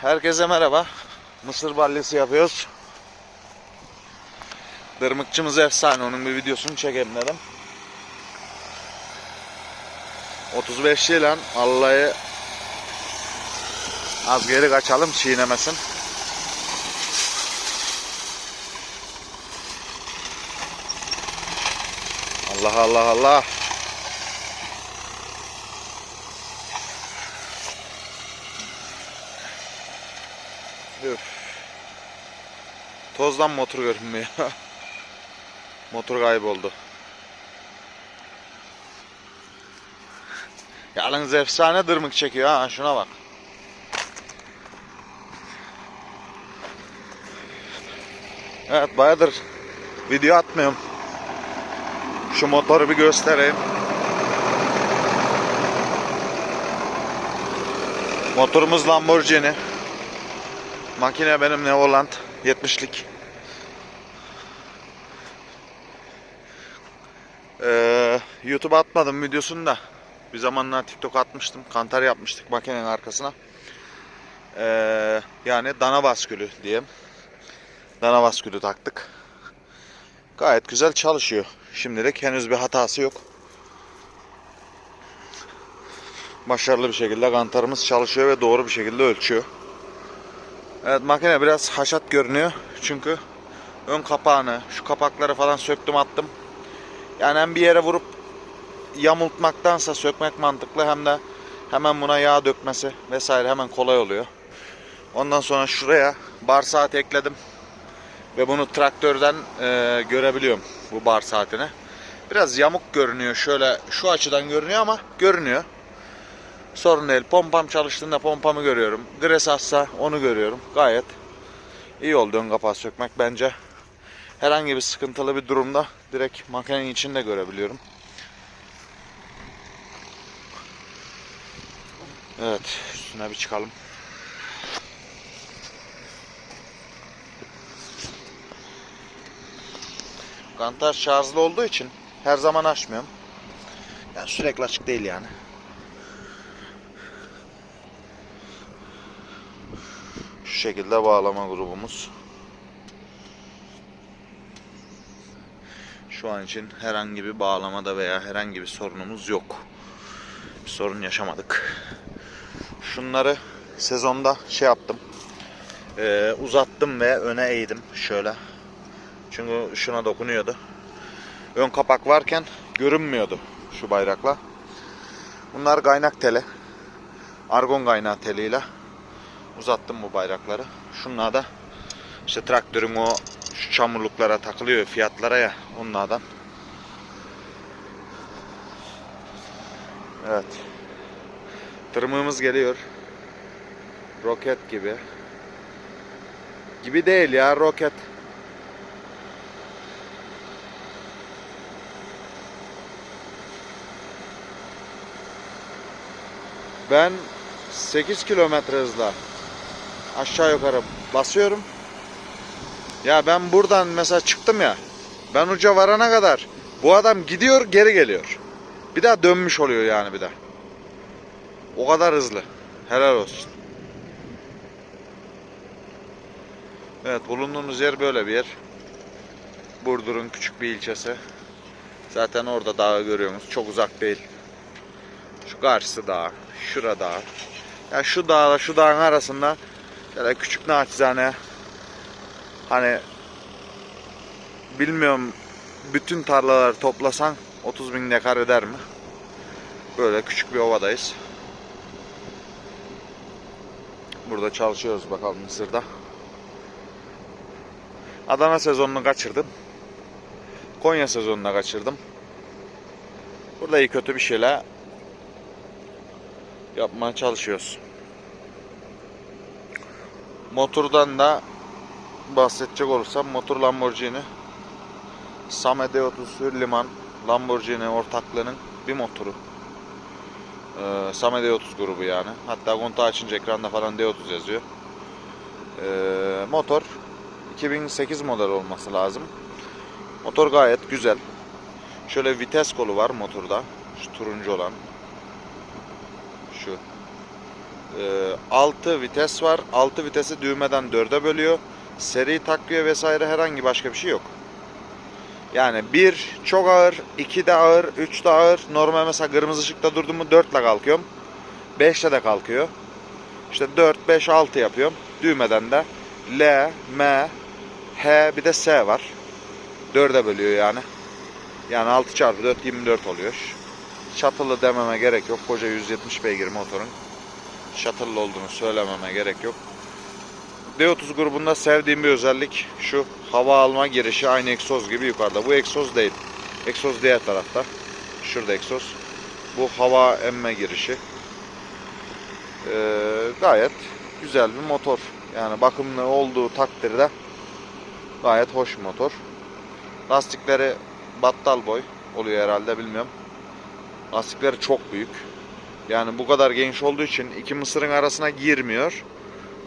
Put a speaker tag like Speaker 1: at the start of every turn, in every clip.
Speaker 1: Herkese merhaba. Mısır balyası yapıyoruz. Dırmıkçımız efsane. Onun bir videosunu çekeyim dedim. 35 yıl lan Allah'ı az geri kaçalım çiğnemesin. Allah Allah Allah. Üf. Tozdan motor görünmüyor. motor kayboldu. Yalnız efsane dırmık çekiyor ha şuna bak. Evet bayağıdır video atmıyorum. Şu motoru bir göstereyim. Motorumuz Lamborghini. Makine benim Nevoland 70'lik. Ee, YouTube'a atmadım videosunu da. Bir zamanlar TikTok atmıştım. Kantar yapmıştık makinenin arkasına. Ee, yani dana baskülü diyeyim. Dana baskülü taktık. Gayet güzel çalışıyor. Şimdilik henüz bir hatası yok. Başarılı bir şekilde kantarımız çalışıyor ve doğru bir şekilde ölçüyor. Evet makine biraz haşat görünüyor. Çünkü ön kapağını, şu kapakları falan söktüm attım. Yani hem bir yere vurup yamultmaktansa sökmek mantıklı hem de hemen buna yağ dökmesi vesaire hemen kolay oluyor. Ondan sonra şuraya bar saat ekledim. Ve bunu traktörden e, görebiliyorum bu bar saatini. Biraz yamuk görünüyor şöyle şu açıdan görünüyor ama görünüyor. Sorun değil. Pompam çalıştığında pompamı görüyorum. Gres atsa onu görüyorum. Gayet iyi oldu ön kapağı sökmek bence. Herhangi bir sıkıntılı bir durumda direkt makinenin içinde görebiliyorum. Evet, üstüne bir çıkalım. Kantar şarjlı olduğu için her zaman açmıyorum. Yani sürekli açık değil yani. Şu şekilde bağlama grubumuz. Şu an için herhangi bir bağlamada veya herhangi bir sorunumuz yok. Bir sorun yaşamadık. Şunları sezonda şey yaptım. Ee, uzattım ve öne eğdim şöyle. Çünkü şuna dokunuyordu. Ön kapak varken görünmüyordu şu bayrakla. Bunlar kaynak teli. Argon kaynağı teliyle uzattım bu bayrakları. Şunlar da işte traktörün o şu çamurluklara takılıyor fiyatlara ya onlardan. Evet. Tırmığımız geliyor. Roket gibi. Gibi değil ya roket. Ben 8 kilometre hızla aşağı yukarı basıyorum. Ya ben buradan mesela çıktım ya. Ben uca varana kadar bu adam gidiyor geri geliyor. Bir daha dönmüş oluyor yani bir daha. O kadar hızlı. Helal olsun. Evet bulunduğumuz yer böyle bir yer. Burdur'un küçük bir ilçesi. Zaten orada dağı görüyorsunuz. Çok uzak değil. Şu karşısı dağ. Şura dağ. Ya şu dağla şu dağın arasında şöyle küçük naçizane hani bilmiyorum bütün tarlaları toplasan 30 bin dekar eder mi? Böyle küçük bir ovadayız. Burada çalışıyoruz bakalım Mısır'da. Adana sezonunu kaçırdım. Konya sezonunu kaçırdım. Burada iyi kötü bir şeyler yapmaya çalışıyoruz. Motordan da bahsedecek olursam motor Lamborghini Same D30 Hürliman Lamborghini ortaklığının bir motoru. Ee, Same D30 grubu yani. Hatta kontağı açınca ekranda falan D30 yazıyor. Ee, motor 2008 model olması lazım. Motor gayet güzel. Şöyle vites kolu var motorda. Şu turuncu olan. Şu. 6 vites var. 6 vitesi düğmeden 4'e bölüyor. Seri takviye vesaire herhangi başka bir şey yok. Yani bir çok ağır, iki de ağır, üç de ağır. Normal mesela kırmızı ışıkta durdum mu 4 ile kalkıyorum. 5 ile de kalkıyor. İşte 4, 5, 6 yapıyorum. Düğmeden de L, M, H bir de S var. 4'e bölüyor yani. Yani 6 çarpı 4 24 oluyor. Şatılı dememe gerek yok. Koca 170 beygir motorun. Şatılı olduğunu söylememe gerek yok. D30 grubunda sevdiğim bir özellik şu hava alma girişi aynı egzoz gibi yukarıda. Bu egzoz değil. Egzoz diğer tarafta. Şurada egzoz. Bu hava emme girişi. Ee, gayet güzel bir motor. Yani bakımlı olduğu takdirde gayet hoş bir motor. Lastikleri battal boy oluyor herhalde bilmiyorum. Lastikleri çok büyük. Yani bu kadar geniş olduğu için iki mısırın arasına girmiyor.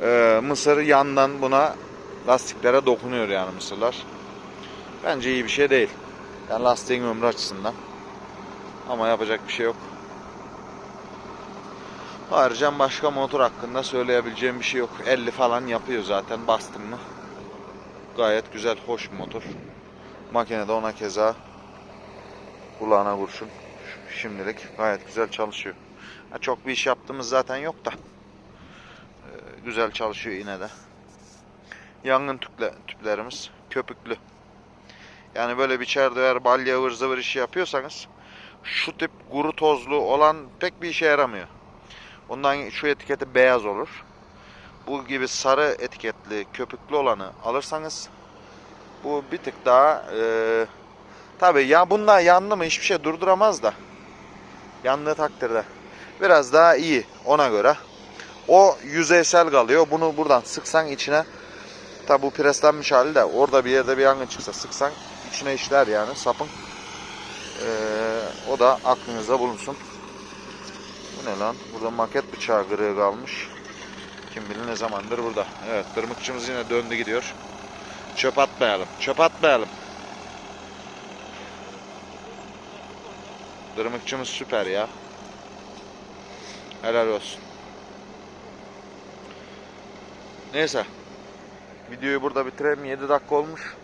Speaker 1: Ee, mısır yandan buna lastiklere dokunuyor yani mısırlar. Bence iyi bir şey değil. Yani lastiğin ömrü açısından. Ama yapacak bir şey yok. Ayrıca başka motor hakkında söyleyebileceğim bir şey yok. 50 falan yapıyor zaten bastın mı. Gayet güzel, hoş bir motor. Makinede ona keza kulağına kurşun. Şimdilik gayet güzel çalışıyor. Ha, çok bir iş yaptığımız zaten yok da. Ee, güzel çalışıyor yine de. Yangın tüple, tüplerimiz köpüklü. Yani böyle bir çerdever, balya, ıvır zıvır işi yapıyorsanız şu tip kuru tozlu olan pek bir işe yaramıyor. Ondan şu etiketi beyaz olur. Bu gibi sarı etiketli köpüklü olanı alırsanız bu bir tık daha e, tabi ya bunlar yandı mı hiçbir şey durduramaz da yandığı takdirde biraz daha iyi ona göre. O yüzeysel kalıyor. Bunu buradan sıksan içine tabi bu preslenmiş hali de orada bir yerde bir yangın çıksa sıksan içine işler yani sapın. Ee, o da aklınızda bulunsun. Bu ne lan? Burada maket bıçağı kırığı kalmış. Kim bilir ne zamandır burada. Evet tırmıkçımız yine döndü gidiyor. Çöp atmayalım. Çöp atmayalım. Dırmıkçımız süper ya. Helal olsun. Neyse. Videoyu burada bitirelim. 7 dakika olmuş.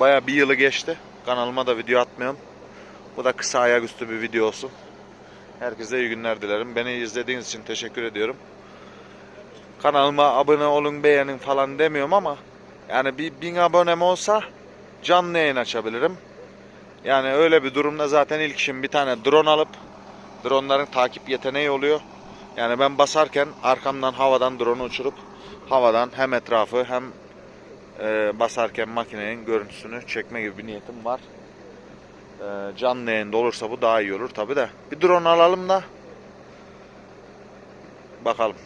Speaker 1: Baya bir yılı geçti. Kanalıma da video atmıyorum. Bu da kısa ayaküstü bir video olsun. Herkese iyi günler dilerim. Beni izlediğiniz için teşekkür ediyorum. Kanalıma abone olun, beğenin falan demiyorum ama yani bir bin abonem olsa canlı yayın açabilirim. Yani öyle bir durumda zaten ilk işim bir tane drone alıp dronların takip yeteneği oluyor. Yani ben basarken arkamdan havadan drone uçurup havadan hem etrafı hem e, basarken makinenin görüntüsünü çekme gibi bir niyetim var. E, canlı yayında olursa bu daha iyi olur tabi de. Bir drone alalım da bakalım.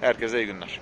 Speaker 1: Herkese iyi günler.